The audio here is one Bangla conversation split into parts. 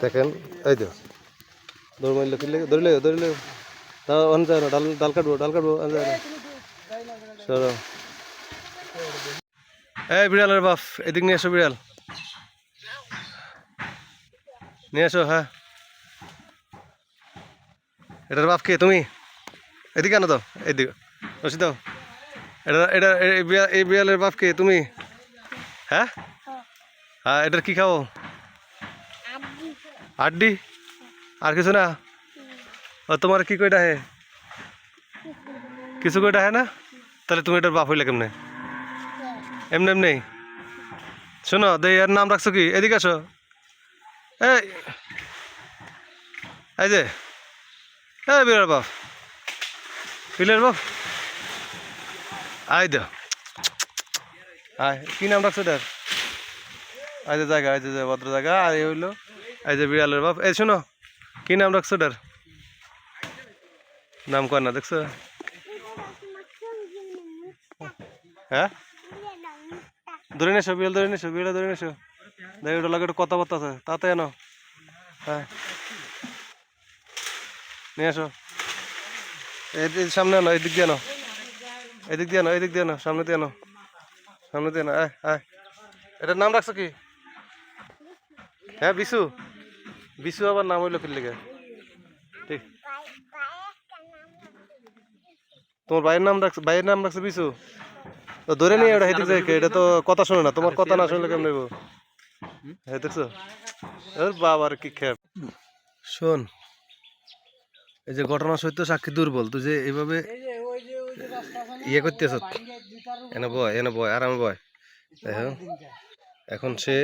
দেখেন, এই তো দৌড় মারলে কিনলে ধরলে ধরলে অন যায় না, ডাল ডাল কাটবো ডাল কাটবো অন যায় না। সরো। এই বিড়ালের বাপ, এদিক নিয়ে এসো বিড়াল। নিয়ে এসো হ্যাঁ। এটার বাপ কে? তুমি? এদিকে আনো তো, এদিকে। রসি দাও। এটা এটা এই বিড়াল- বিড়ালের বাপ কে? তুমি? হ্যাঁ? হ্যাঁ এটার কি খাও আড্ডি? আর কিছু না? ও, তোমার কি কইটা হে? কিছু কইটা হে না? তাহলে তুমি এটার বাপ হইলে কেমনে? এমনি এমনি? শোনো, দে, এর নাম রাখছো কি? এদিকে আসো। এই এই যে। এই বিরাট বাপ। বিলের বাপ? আই দে। আয়, কি নাম রাখছো এটার? এই যে জায়গা এই যে ভদ্র জায়গা। আর এই হইল? এই যে বিড়ালের বাপ। এই শোনো, কি নাম রাখছো এটার নাম কর না, দেখছ? হ্যাঁ? ধরে নেছো, বিড়াল ধরে নেছো, বিড়াল ধরে নেছো। দেখ ওটা লাগে একটু কথাবার্তা আছে তাতে এনো হ্যাঁ। নিয়ে আসো। এই সামনে আনো এদিক দিয়ে আনো। এদিক দিয়ে আনো এদিক দিয়ে আনো, সামনে দিয়ে আনো। সামনে দিয়ে আনো, আয় আয়। এটার নাম রাখছো কি? হ্যাঁ বিশু? বিশু আবার নাম হইল কি লেগে। ঠিক। তোমার ভাইয়ের নাম রাখছো ভাইয়ের নাম রাখছো বিশু? তো ধরে নিয়ে ওটা হেঁটে যায় এটা তো কথা শোনে না। তোমার কথা না শুনলে কেমন দেখছ ওর বাবার কি খেপ শোন, এই যে ঘটনা সত্য সাক্ষী দুর্বল, তুই যে এইভাবে ইয়ে করতেছ এনে বয় এনে বয়, আরামে বয়। এখন সে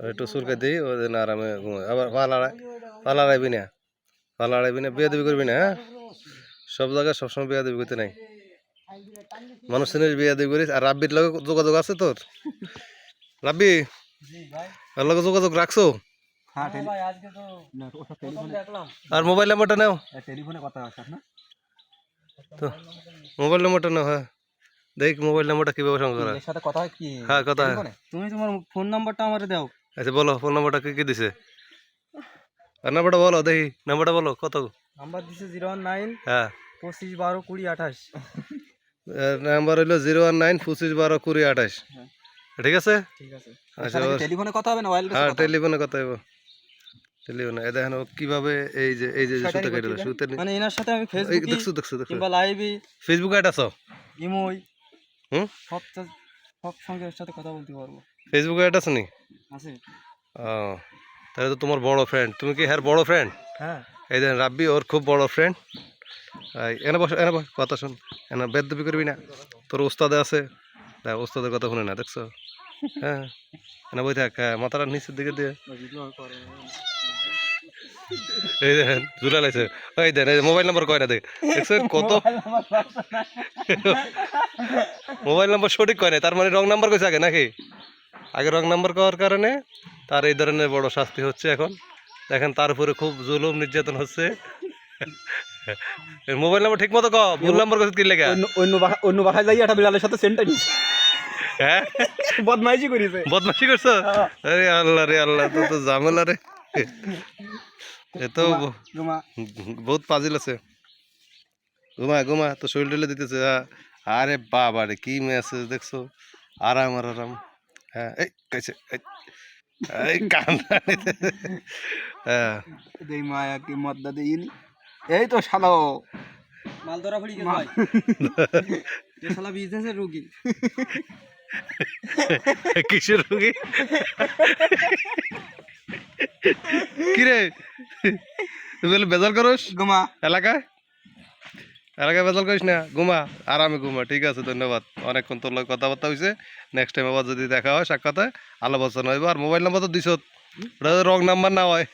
একটু সুরকে দিই ও যেন আরামে ঘুমায়। আবার পাল আড়াই পাল আড়াইবি না। পাল আড়াইবি না বিয়ে দেবি করবি না হ্যাঁ? সব জায়গায় সবসময় বিয়ে দেবি করতে নাই। মানুষ বিয়ে দেবি করিস আর রাব্বির লগে যোগাযোগ আছে তোর? রাব্বি ওর লগে যোগাযোগ রাখছো? হ্যাঁ আর মোবাইল নাম্বারটা নাও। টেলিফোনে কথা আছে না তো মোবাইল নাম্বারটা নাও হ্যাঁ। দেখ মোবাইল নাম্বারটা কীভাবে সংগ্রহ করা। সাথে কথা কি? হ্যাঁ কথা তুমি তোমার ফোন নাম্বারটা আমারে দাও। আচ্ছা বলো ফোন নাম্বারটা কি কি দিছে? আর নাম্বারটা বলো দেখি নাম্বারটা বলো কত? নাম্বার দিছে জিরো ওয়ান নাইন হ্যাঁ। পঁচিশ বারো কুড়ি আঠাশ। নাম্বার হইল জিরো ওয়ান নাইন পঁচিশ বারো কুড়ি আঠাশ। হ্যাঁ। ঠিক আছে? ঠিক আছে। আচ্ছা টেলিফোনে কথা হবে না? হ্যাঁ টেলিফোনে কথা হইব। টেলিফোনে দেখেন কীভাবে এই যে এই যে সুতা কেটে সুতে মানে এনার সাথে আমি ফেসবুক দেখছ দেখছ দেখছ। কিংবা লাইভে ফেসবুকে অ্যাড আছো? ইমোই হুম? সব সব সঙ্গে সাথে কথা বলতে পারব। ফেসবুকে অ্যাড আছো নি আছে। ও তাহলে তো তোমার বড় ফ্রেন্ড তুমি কি হ্যার বড় ফ্রেন্ড হ্যাঁ। এই দেখেন রাব্বি ওর খুব বড় ফ্রেন্ড এনে বস এনে বস কথা শুন। এনে বেদবি করবি না। তোর ওস্তাদে আছে। দেখ ওস্তাদের কথা শুনে না দেখছ? হ্যাঁ। এনে বই থাক হ্যাঁ মাথাটা নিচের দিকে দিয়ে। এই দেখেন ঝুলা লাইছে ওই দেন মোবাইল নাম্বার কয় না দেখ? দেখছেন কত? মোবাইল নাম্বার সঠিক কয় না তার মানে রং নাম্বার কইছে আগে নাকি? আগে রং নাম্বার করার কারণে তার এই ধরনের বড় শাস্তি হচ্ছে এখন। দেখেন তার উপরে খুব জুলুম নির্যাতন হচ্ছে। মোবাইল নাম্বার ঠিক মতো ক? ভুল নাম্বার কইছে কি লেখা অন্য অন্য ভাষা- ভাষায় যাই একটা বিড়ালের সাথে সেন্টার হ্যাঁ? বদমাইশি করেছে। আরে আল্লাহ রে আল্লাহ তো তো ঝামেলা রে। এ তো বহুত পাজিল আছে। ঘুমা ঘুমা তো শরীর দিতেছে। আরে বাবা রে কি মেসেজ দেখছ? আরাম আরাম। হ্যাঁ এই কাছে এই, এই হ্যাঁ। দেই মায়া কি মদ্দা দেইনি? এই তো শালো মাল ধরা পড়ি গেছে ভাই। এ শালা বিজনেসের রোগী। কিসের রোগী? কি রে তুই বলে বেজাল করস? গোমা এলাকায়? এলাকায় বেজাল করিস না, ঘুমা, আরামে ঘুমা, ঠিক আছে, ধন্যবাদ। অনেকক্ষণ তোর কথাবার্তা হয়েছে নেক্সট টাইম আবার যদি দেখা হয় সাক্ষাতে আলো বচন হইব। আর মোবাইল নাম্বার তো দিছত রং নাম্বার না হয়।